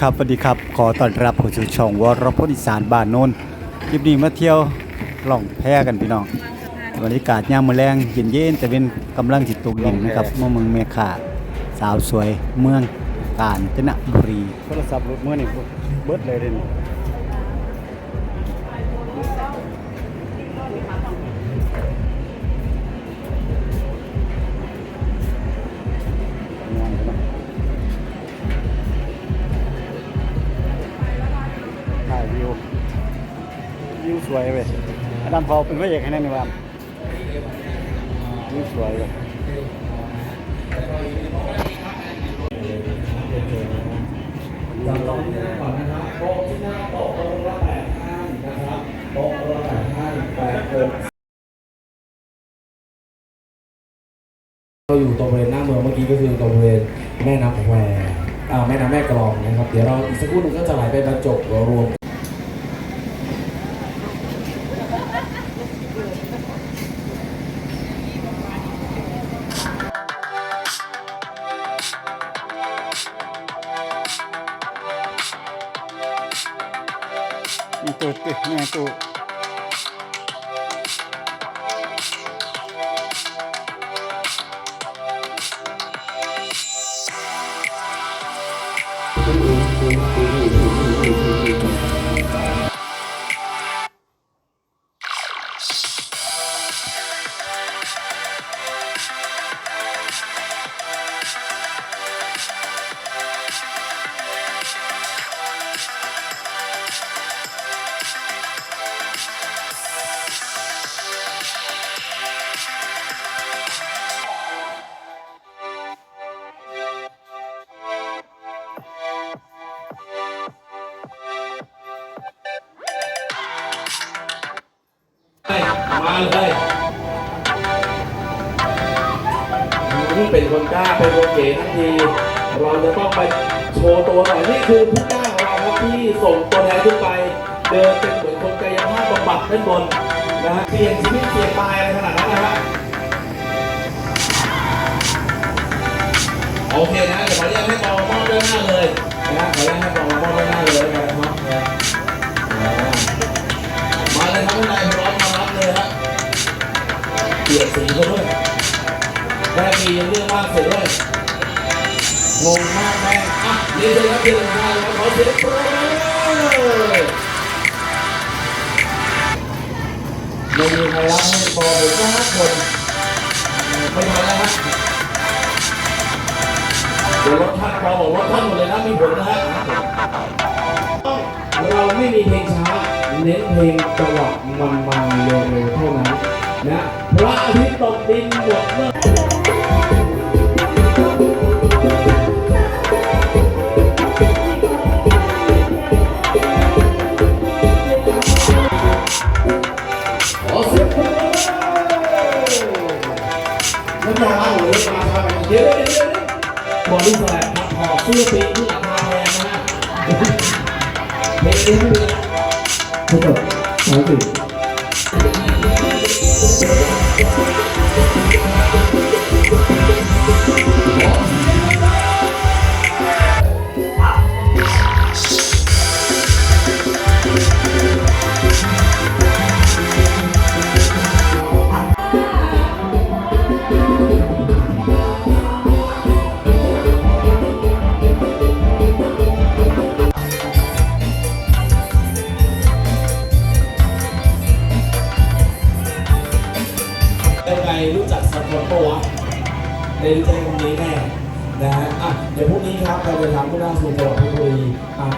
ครับสวัสดีครับ ขอต้อนรับผู้ชูช่องวรพจน์อีสานบ้านโนนคลิปนี้มาเที่ยวล่องแพกันพี่น้องบรรยากาศยามมื้อแรงเย็นแต่เป็นกำลังจิตตกดินนะครับเมื่อเมืองเมฆาสาวสวยเมืองกาญจนบุรีโทรศัพท์รถเมื่อนี่เบิดเลยเด่น วิว วิวสวยเว้ยอดัมพอเป็นพระเอกให้แน่นอนวิวสวยเว้ยเราอยู่ตรงบริเวณหน้าเมืองเมื่อกี้ก็คือตรงบริเวณแม่น้ำแควอ่าแม่น้ำแม่กลองนะครับ เดี๋ยวเราอีกสักครู่หนึงก็จะไหลไปบรรจบรวม มีตั มาเลยนี่เป็นคนกล้าเป็นคนเก๋ทันที เราจะต้องไปโชว์ตัวหน่อยนี่คือผู้กล้าของเราครับที่ส่งตัวแทนขึ้นไป เดินเป็นเหมือนคนกายภาพบำบัดด้านบนนะฮะเสี่ยงชีวิตเสี่ยงตายอะไรขนาดนั้นนะฮะโอเคนะเดี๋ยวขออนุญาตให้ปอมอบด้านหน้าเลยนะขออนุญาตให้ปอมอบด้านหน้าเลยนะครับ สีเขาด้วยแม่มีเรื่องมากเสียด้วยงงมากแม่อะเรียนเลยครับเรียนเลยครับขอเสียงปรบมือไม่มีใครรับให้ปอเลยสักคนไม่ทันแล้วฮะเดี๋ยวรถท่านปอบอกรถท่านหมดเลยนะมีผลนะฮะเราไม่มีเพลงช้าเน้นเพลงจังหวะมันมันๆเร็วๆเท่านั้น นะพระอาทิตย์ตกดินหมดเมื่อขอเสียงปรบมือน้ำยาล้างหัวเลยมาครับเดี๋ยวเดี๋ยวเดี๋ยวบอดี้แสลบครับขอเสื้อปีกที่ราคาแพงนะฮะเพลงนี้ไม่มีนะทุกคนสองสิ Thank you. ไงรู้จักสัตว์ปะวะได้รู้จักตรงนี้แน่นะฮะอะเดี๋ยวพรุ่งนี้ครับเราจะทำผู้น่าสู่จังหวัดเพชรบุรีอะ